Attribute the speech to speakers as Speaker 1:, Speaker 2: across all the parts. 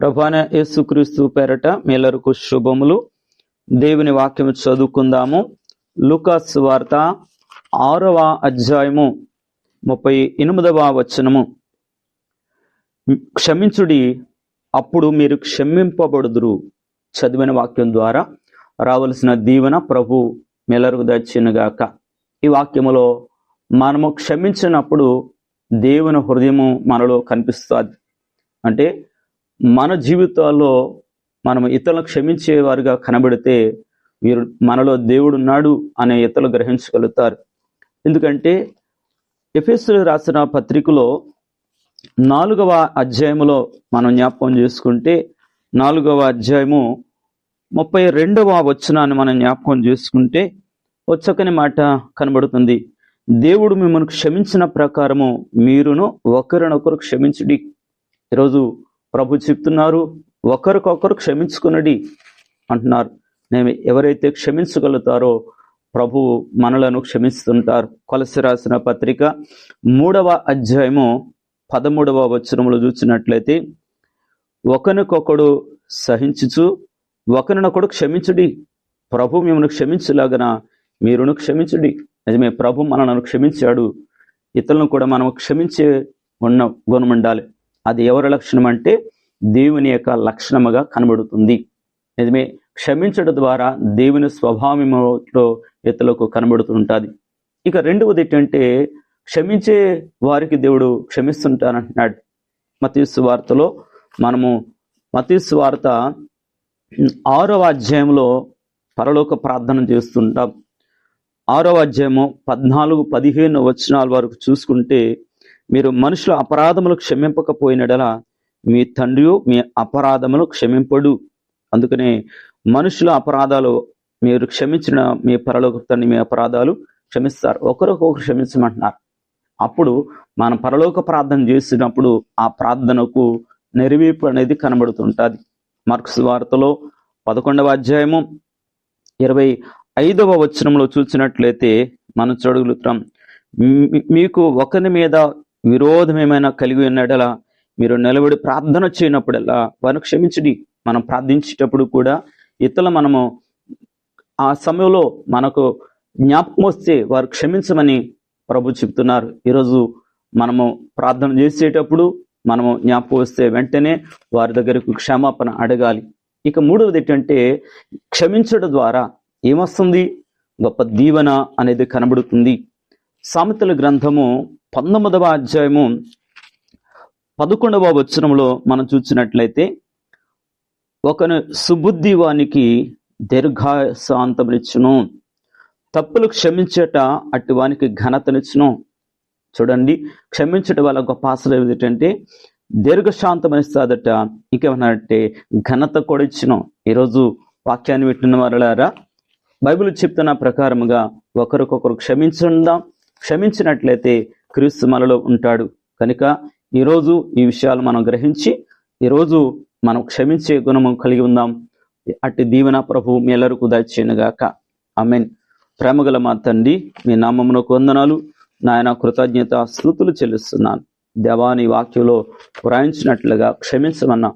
Speaker 1: ప్రభాన యేసుక్రీస్తు పేరట మేలరకు శుభములు. దేవుని వాక్యం చదువుకుందాము. లుకాస్ వార్త ఆరవ అధ్యాయము ముప్పై ఎనిమిదవ వచనము. క్షమించుడి అప్పుడు మీరు క్షమింపబడుదురు. చదివిన వాక్యం ద్వారా రావలసిన దీవెన ప్రభు మెలరుకు దచ్చినగాక ఈ వాక్యములో మనము క్షమించినప్పుడు దేవుని హృదయము మనలో కనిపిస్తుంది. అంటే మన జీవితాల్లో మనం ఇతరులను క్షమించేవారుగా కనబడితే వీరు మనలో దేవుడు ఉన్నాడు అనే ఇతరులు గ్రహించగలుగుతారు. ఎందుకంటే ఎఫెస్సులు రాసిన పత్రికలో నాలుగవ అధ్యాయములో మనం జ్ఞాపకం చేసుకుంటే నాలుగవ అధ్యాయము ముప్పై రెండవ వచనాన్ని మనం జ్ఞాపకం చేసుకుంటే వచ్చకని మాట కనబడుతుంది. దేవుడు మిమ్మల్ని క్షమించిన ప్రకారము మీరును ఒకరినొకరు క్షమించుడి. ఈరోజు ప్రభు చెప్తున్నారు ఒకరికొకరు క్షమించుకునడి అంటున్నారు. మేము ఎవరైతే క్షమించగలుగుతారో ప్రభు మనలను క్షమిస్తుంటారు. కొలసి రాసిన పత్రిక మూడవ అధ్యాయము పదమూడవ వచనములు చూసినట్లయితే ఒకరికొకడు సహించుచు ఒకరినొకడు క్షమించుడి. ప్రభు మిమ్మల్ని క్షమించలాగన మీరును క్షమించుడి. నిజమే ప్రభు మనలను క్షమించాడు. ఇతరులను కూడా మనం క్షమించే ఉన్న గుణం ఉండాలి. అది ఎవరి లక్షణం అంటే దేవుని యొక్క లక్షణముగా కనబడుతుంది. నిజమే క్షమించడం ద్వారా దేవుని స్వభావంలో ఇతరులకు కనబడుతుంటుంది ఇక రెండవది ఏంటంటే క్షమించే వారికి దేవుడు క్షమిస్తుంటానంటున్నాడు. మతీసు వార్తలో మనము మతీసు వార్త ఆరవ అధ్యాయంలో పరలోక ప్రార్థన చేస్తుంటాం. ఆరవ అధ్యాయము పద్నాలుగు పదిహేను వచనాల వరకు చూసుకుంటే మీరు మనుషుల అపరాధములు క్షమింపకపోయినడల మీ తండ్రి మీ అపరాధములు క్షమింపడు. అందుకనే మనుషుల అపరాధాలు మీరు క్షమించిన మీ పరలోక తండ్రి మీ అపరాధాలు క్షమిస్తారు. ఒకరికొకరు క్షమించమంటున్నారు. అప్పుడు మనం పరలోక ప్రార్థన చేసినప్పుడు ఆ ప్రార్థనకు నెరవేర్పు అనేది కనబడుతుంటుంది. మార్క్స్ వార్తలో పదకొండవ అధ్యాయము ఇరవై ఐదవ వచనంలో చూసినట్లయితే మనం చూడగలుగుతాం మీకు ఒకరి మీద విరోధం ఏమైనా కలిగి ఉన్నడలా? మీరు నిలబడి ప్రార్థన చేయనప్పుడల్లా వారిని క్షమించడి. మనం ప్రార్థించేటప్పుడు కూడా ఇతరులు మనము ఆ సమయంలో మనకు జ్ఞాపకం వస్తే వారు క్షమించమని ప్రభు చెప్తున్నారు. ఈరోజు మనము ప్రార్థన చేసేటప్పుడు మనము జ్ఞాపకం వస్తే వెంటనే వారి దగ్గరకు క్షమాపణ అడగాలి. ఇక మూడవది ఏంటంటే క్షమించడం ద్వారా ఏమొస్తుంది? గొప్ప దీవెన అనేది కనబడుతుంది. సామెతల గ్రంథము పంతొమ్మిదవ అధ్యాయము పదకొండవ వచనంలో మనం చూసినట్లయితే ఒకను సుబుద్ధి వానికి దీర్ఘశాంతమునిచ్చును తప్పులు క్షమించట అటు వానికి ఘనతనిచ్చును. చూడండి క్షమించడం వల్ల గొప్ప ఆశలు ఏమిటంటే దీర్ఘశాంతమనిస్తాదట. ఇంకేమన్నారంటే ఘనత కూడా ఇచ్చును ఈరోజు వాక్యాన్ని వింటున్న వారులారా బైబిల్ చెప్తున్న ప్రకారముగా ఒకరికొకరు క్షమించుందాం. క్షమించినట్లయితే క్రీస్తు మనలో ఉంటాడు. కనుక ఈరోజు ఈ విషయాలు మనం గ్రహించి ఈరోజు మనం క్షమించే గుణము కలిగి ఉందాం. అట్టి దీవెన ప్రభు మీ ఎల్లరకు దయచేయనుగాక. ఆమెన్. ప్రేమగల మా తండ్రి మీ నామమునకు వందనాలు. నాయన కృతజ్ఞత స్థుతులు చెల్లిస్తున్నాను. దేవాని వాక్యంలో వ్రాయించినట్లుగా క్షమించమన్న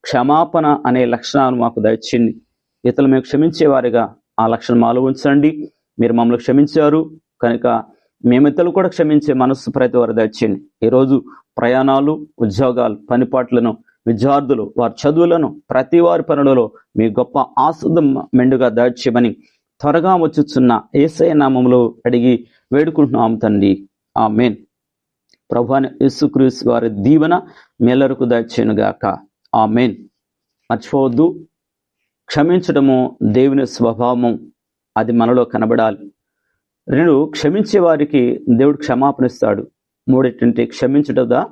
Speaker 1: క్షమాపణ అనే లక్షణాలు మాకు దయచేయండి. ఇతరులు మేము క్షమించేవారిగా ఆ లక్షణం మాలో ఉంచండి. మీరు మమ్మల్ని క్షమించారు. కనుక మేమితలు కూడా క్షమించే మనస్సు ప్రతి వారు దచ్చింది ఈరోజు ప్రయాణాలు ఉద్యోగాలు పనిపాట్లను విద్యార్థులు వారి చదువులను ప్రతి వారి పనులలో మీ గొప్ప ఆసుదం మెండుగా దాచ్యమని త్వరగా వచ్చుచున్న ఏసఐ నామంలో అడిగి వేడుకుంటున్నాం తండ్రి. ఆ మెయిన్ ప్రభాని యేసుక్రీస్ వారి దీవెన మేలరకు దాచేనుగాక ఆ మెయిన్ మర్చిపోవద్దు. క్షమించడము దేవుని స్వభావం. అది మనలో కనబడాలి. రెండు క్షమించే వారికి దేవుడు క్షమాపణిస్తాడు ఇస్తాడు. మూడేంటంటే క్షమించటదా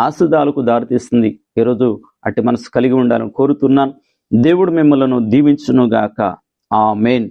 Speaker 1: ఆసుదాలకు దారితీస్తుంది ఈరోజు అట్టి మనసు కలిగి ఉండాలని కోరుతున్నాను. దేవుడు మిమ్మలను దీవించునుగాక. ఆ మెయిన్